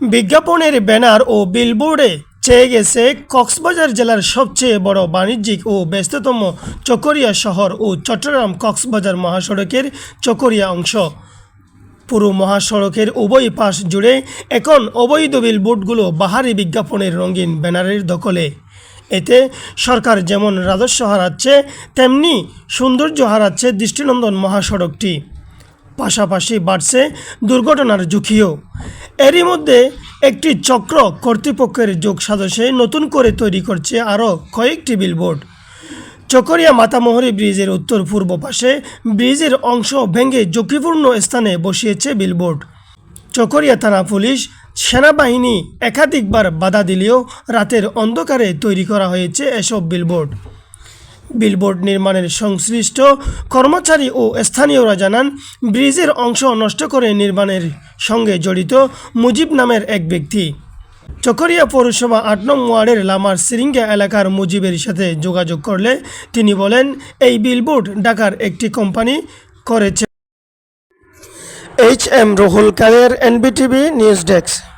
বিজ্ঞাপনের ব্যানার ও বিলবোর্ডে চেয়ে গেছে কক্সবাজার জেলার সবচেয়ে বড় বাণিজ্যিক ও ব্যস্ততম চকরিয়া শহর ও চট্টগ্রাম কক্সবাজার মহাসড়কের চকরিয়া অংশ। পুরো মহাসড়কের উভয় পাশ জুড়ে এখন অবৈধ বিলবোর্ডগুলো বাহারি বিজ্ঞাপনের রঙিন ব্যানারের দখলে। এতে সরকার যেমন রাজস্ব হারাচ্ছে, তেমনি সৌন্দর্য হারাচ্ছে দৃষ্টিনন্দন মহাসড়কটি। পাশাপাশি বাড়ছে দুর্ঘটনার ঝুঁকিও। এরই মধ্যে একটি চক্র কর্তৃপক্ষের যোগ সাজসে নতুন করে তৈরি করছে আরও কয়েকটি বিলবোর্ড চকরিয়া মাতামোহরি ব্রিজের উত্তর পূর্ব পাশে ব্রিজের অংশ ভেঙে ঝুঁকিপূর্ণ স্থানে বসিয়েছে বিলবোর্ড চকরিয়া থানা পুলিশ সেনাবাহিনী একাধিকবার বাধা দিলেও রাতের অন্ধকারে তৈরি করা হয়েছে এসব বিলবোর্ড বিলবোর্ড নির্মাণের সংশ্লিষ্ট কর্মচারী ও স্থানীয়রা জানান, ব্রিজের অংশ নষ্ট করে নির্মাণের সঙ্গে জড়িত মুজিব নামের এক ব্যক্তি। চকরিয়া পৌরসভা আট নং ওয়ার্ডের লামার সিরিঙ্গা এলাকার মুজিবের সাথে যোগাযোগ করলে তিনি বলেন, এই বিলবোর্ড ঢাকার একটি কোম্পানি করেছে। H M Ruhul Kader, NBTV news desk.